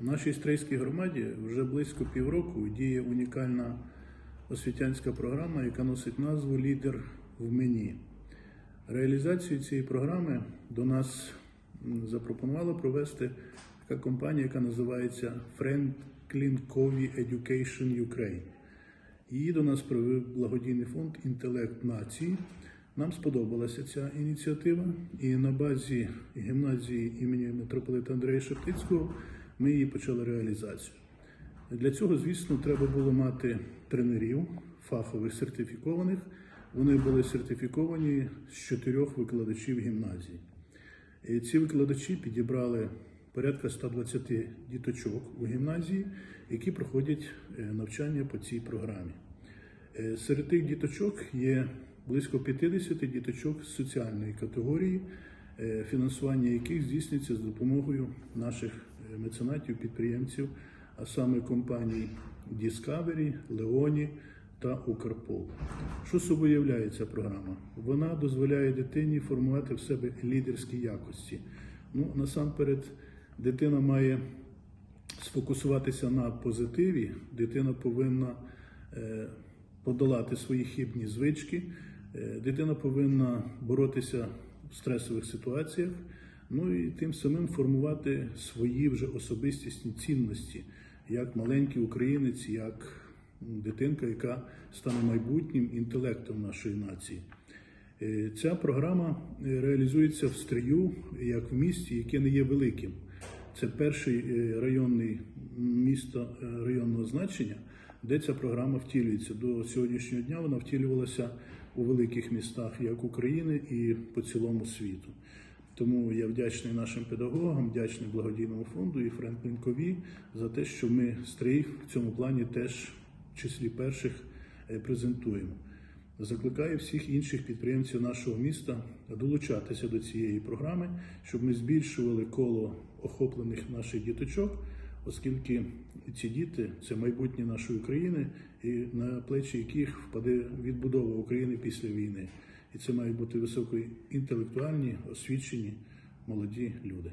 У нашій стрийській громаді вже близько півроку діє унікальна освітянська програма, яка носить назву Лідер в мені. Реалізацію цієї програми до нас запропонувала провести така компанія, яка називається Franklin Covey Education Ukraine. Її до нас привів благодійний фонд Інтелект нації. Нам сподобалася ця ініціатива, і на базі гімназії імені митрополита Андрея Шептицького ми її почали реалізацію. Для цього, звісно, треба було мати тренерів, фахових сертифікованих. Вони були сертифіковані з чотирьох викладачів гімназії. І ці викладачі підібрали порядка 120 діточок у гімназії, які проходять е, навчання по цій програмі. Е, Серед тих діточок є близько 50 діточок з соціальної категорії, е, фінансування яких здійснюється з допомогою наших меценатів, підприємців, а саме компаній Discovery, Leoni та Укрпол. Що собою являє ця програма? Вона дозволяє дитині формувати в себе лідерські якості. Ну, насамперед, дитина має сфокусуватися на позитиві, дитина повинна е, подолати свої хибні звички, е, дитина повинна боротися в стресових ситуаціях, ну і тим самим формувати свої вже особистісні цінності, як маленький українець, як дитинка, яка стане майбутнім інтелектом нашої нації. Е, Ця програма е, реалізується в Стрию як в місті, яке не є великим. Це перший е, районний місто районного значення, де ця програма втілюється. До сьогоднішнього дня вона втілювалася у великих містах як України і по цілому світу. Тому я вдячний нашим педагогам, вдячний благодійному фонду і Френклін Кові за те, що ми стрій в цьому плані теж в числі перших е, презентуємо. Закликаю всіх інших підприємців нашого міста долучатися до цієї програми, щоб ми збільшували коло охоплених наших діточок, оскільки ці діти це майбутнє нашої України, і на плечі яких впаде відбудова України після війни. І це мають бути високоінтелектуальні, освічені, молоді люди.